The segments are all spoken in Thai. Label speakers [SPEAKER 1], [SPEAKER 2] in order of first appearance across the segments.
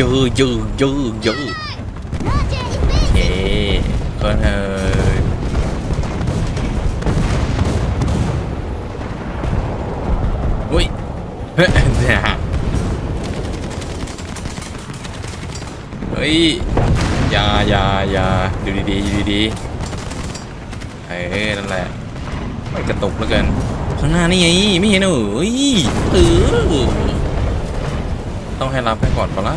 [SPEAKER 1] ยอะเยอะเยอะเยอะโอเคก็เอออุ้ยเฮ้ยเนี่ยเฮ้ยยายาอยาดูดีๆดูดีๆเอ้ยนั่นแหละไม่กระตุกแล้วกันข้างหน้านี่ไงไม่เห็นเหรอเฮ้ยเออต้องให้รับไปก่อนปะล่ะ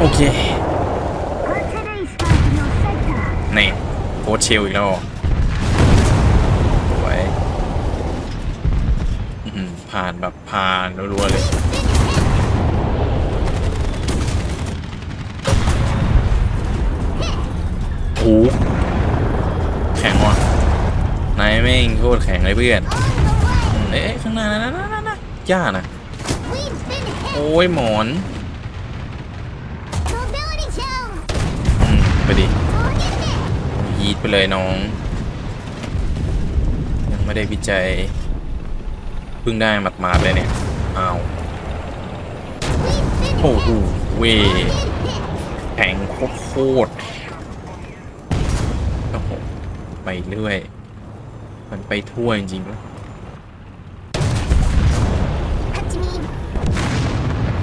[SPEAKER 1] โอเค นี่โคตรชิลอีกแล้วไว้อื้อหือผ่านแบบผ่านรัวๆเลย โอ้แข็งว่ะ นายแม่งโคตรแข็งเลยเพื่อนอืมเอ๊ะข้างหน้านะนะนะนะย่านะ โอ้ยหมอน ไปดิยีดไปเลยน้อง ยังไม่ได้วิจัยเพิ่งได้หมัดมาเลยเนี่ยอ้าวโอ้โหเวแข็งโคตรโคตรโอ้โหไปเรื่อย มันไปทั่วจริงๆวะ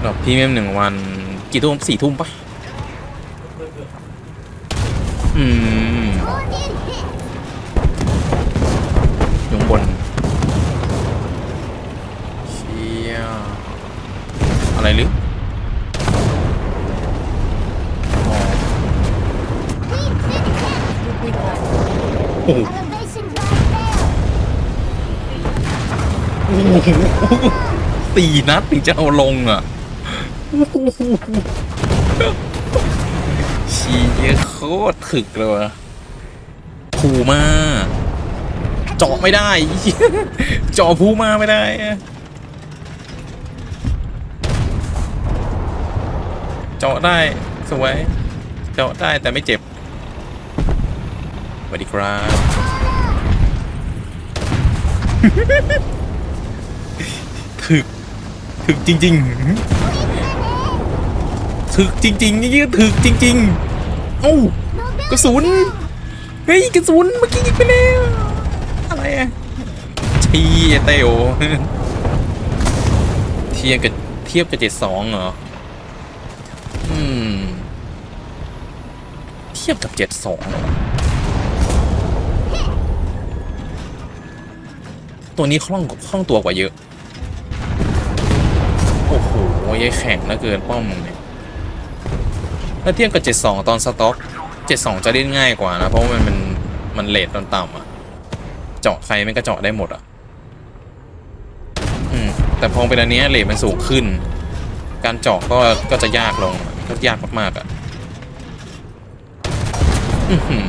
[SPEAKER 1] รอบพรีเมมหนึ่งวันกี่ทุ่มสี่ทุ่มปะ อืมอยู่ข้างบนเชี่ยอะไรลึกอ๋อโอ้โหสี่นัดถึงจะเอาลงอะ เชียโคตรถึกเลยวะผูมาเจาะไม่ได้เจาะผูมาไม่ได้เจาะได้สวยเจาะได้แต่ไม่เจ็บสวัสดีครับถึกถึกจริง ๆ ถึกจริงๆนี่ถึกจริง ๆ อ้ากระสุน เฮ้ยกระสุนเมื่อกี้ยิงไปแล้ว อะไรอะชีเตโอเทียบกับเทียบกับเจ็ดสองเหรอ อืม เทียบกับเจ็ดสองตัวนี้คล่องคล่องตัวกว่าเยอะ โอ้โหยัยแข็งเหลือเกินป้อมมึงเนี่ย ถ้าเทียบกับ 72 ตอนสต็อก 72 จะเล่นง่ายกว่านะ เพราะมันมันมันเลทตอนต่ำอะเจาะใครไม่ก็เจาะได้หมดอะอืมแต่พอเป็นอันเนี้ยเลทมันสูงขึ้น การเจาะก็ก็จะยากลงก็ยากมากๆอะอื้อหือ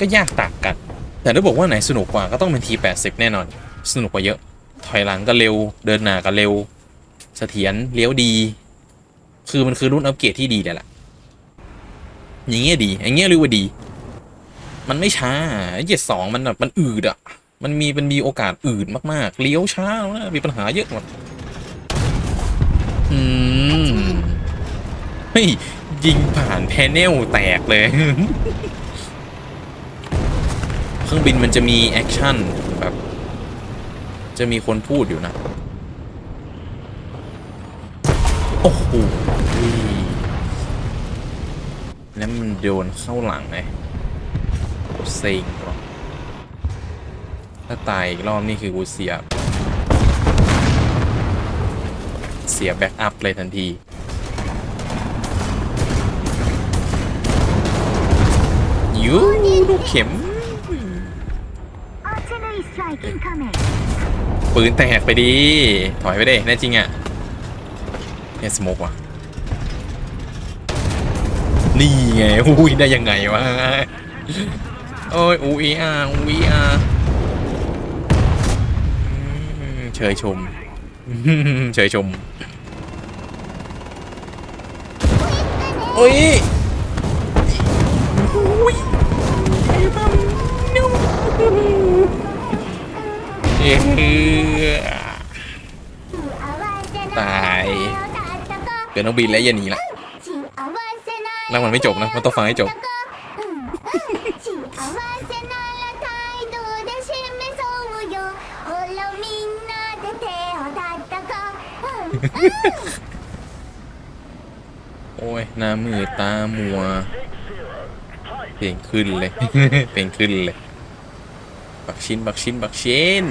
[SPEAKER 1] ก็ยากต่างกัน แต่ถ้าบอกว่าไหนสนุกกว่าก็ต้องเป็นที80 แน่นอน สนุกกว่าเยอะ ถอยหลังก็เร็ว เดินหน้าก็เร็ว เสถียรเลี้ยวดี คือมันคือรุ่นอัปเกรดที่ดีเลยแหละอย่างเงี้ยดี อย่างเงี้ยเรียกว่าดี มันไม่ช้าเจ็ดสองมันแบบมันอืดอะ มันมีมันมีโอกาสอืดมากๆ เลี้ยวช้านะมีปัญหาเยอะหมดอืมเฮ้ยยิงผ่านแพเนลแตกเลย เครื่องบินมันจะมีแอคชั่นแบบ จะมีคนพูดอยู่นะ โอ้โห แล้วมันโดนเข้าหลังไงเซ็งว่ะถ้าตายอีกรอบนี่คือกูเสีย เสียแบ็กอัพเลยทันทียูลูกเข็มปืนแตกไปดี ถอยไปดิแน่จริงอะเนี่ยสโมกว่ะ นี่ไงอุ้ยได้ยังไงวะโอ้ยอุ้ยอะอุ้ยอะอืมเชยชมเชยชมโอ้ยอุ้ยเอ้ย
[SPEAKER 2] ตาย
[SPEAKER 1] เกิดน้องบินแล้วอย่าหนีละ
[SPEAKER 2] แล้วมันไม่จบนะ มันต้องฟังให้จบ
[SPEAKER 1] โอ้ย หน้ามือตามัว เพลงขึ้นเลย เพลงขึ้นเลย บักชินบักชินบักชิน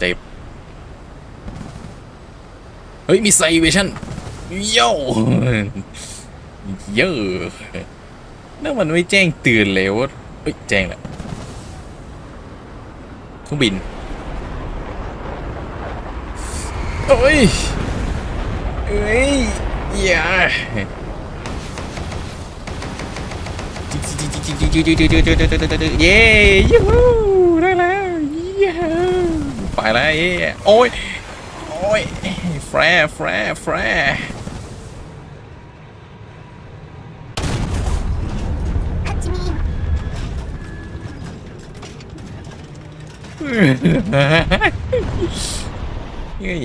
[SPEAKER 1] เจ็บ เฮ้ย มีไซเวชั่นโย่เยอะนั่นมันไม่แจ้งเตือนเลยว่าเฮ้ย แจ้งแหละเครื่องบินโอ้ยเอ้ยอย่าเย้ยูฮูได้แล้วเย้ไปแล้วเย้โอ้ยโอ้ย แฟร์แฟร์แฟร์เฮ้ย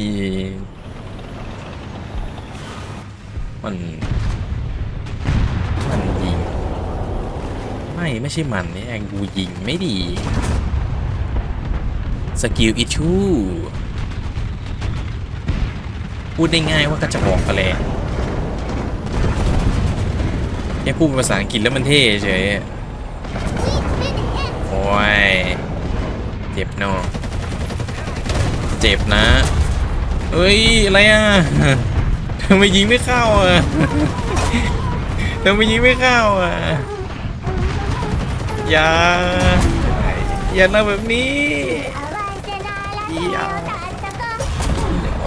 [SPEAKER 1] มันมันยิง ไม่ไม่ใช่มันนี่ยกูยิงไม่ดี สกิลอิชู พูดได้ง่ายว่ากระจะบอกกันเลยแค่พูดเป็นภาษาอังกฤษแล้วมันเท่เฉยโอ้ย เจ็บเนอะเจ็บนะเอ้ย อะไรอะทำไมยิงไม่เข้าอะทำไมยิงไม่เข้าอะ อย่า อย่าทำแบบนี้อย่า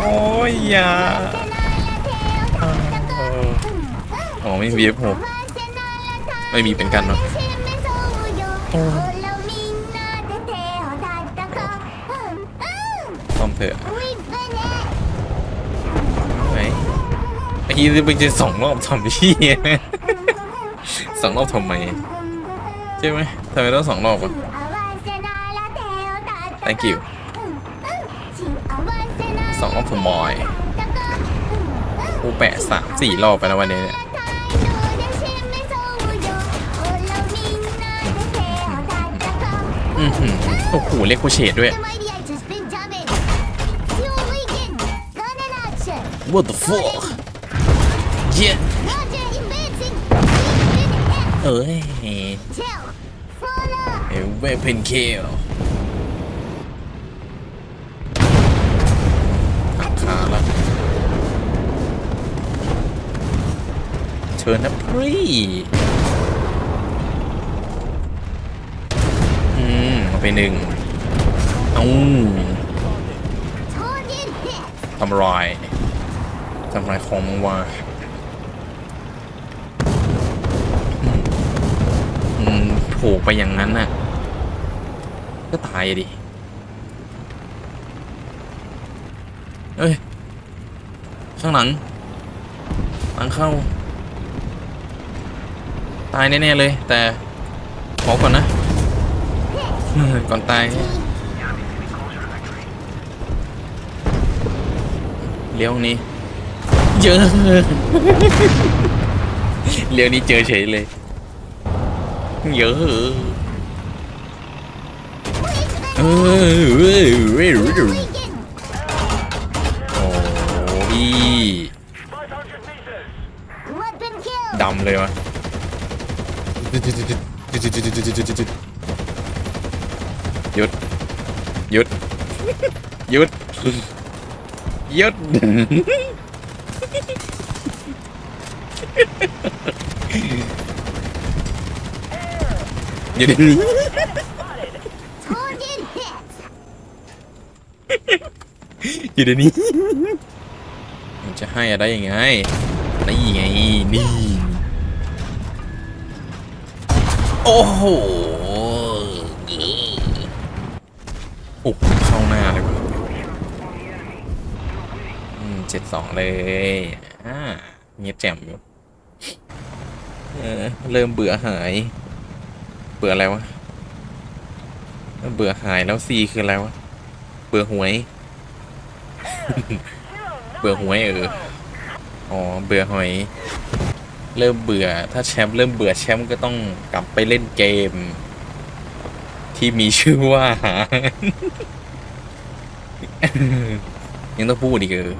[SPEAKER 1] โอ้ยอย่าอ๋อไม่มีเอฟหกไม่มีเป็นกันเนาะซ่อมเถอะไหนไอ้ที่มึงจะสองรอบทำที่สองรอบทำไมใช่ไหมทำไมต้องสองรอบอะ thank you สองรอบผมมอยกูแปะสามสี่รอบไปแล้ววันนี้เนี่ยอือหือโอ้โหเรียกโคเชดด้วย What the fuck yeah เอ้ยเอเวเพนเคล หักขาละเชิญนะพรีอืมเอาไปหนึ่งเอาทำลายทำลายของมึงว่าอืมอืมโผล่ไปอย่างนั้นน่ะ ก็ตายดิ เอ้ย ข้างหลัง หลังเข้า ตายแน่ ๆ เลย แต่ ขอก่อนนะ ก่อนตาย เลี้ยวนี้เยอะเลี้ยวนี้เจอเฉยเลย เยอะเออ พี่ดำเลยวะหยุดหยุดหยุดหยุดหยุดเดี๋ยวนี้อยู่เดี๋ยวนี้มัน จะให้อะไรยังไงนี่ไงนี่ โอ้โหอุกเข้าหน้าเลยอืมเจ็ดสองเลย อ่าเงียบแจ่มอยู่เออเริ่มเบื่อหาย เบื่ออะไรวะ เบื่อหายแล้วซีคืออะไรวะ เบื่อหวย บื่อหวยเออ อ๋อ เบื่อหอย เริ่มเบื่อ ถ้าแชมป์เริ่มเบื่อแชมป์ก็ต้องกลับไปเล่นเกม ที่มีชื่อว่า ยังต้องพูดอีกเออ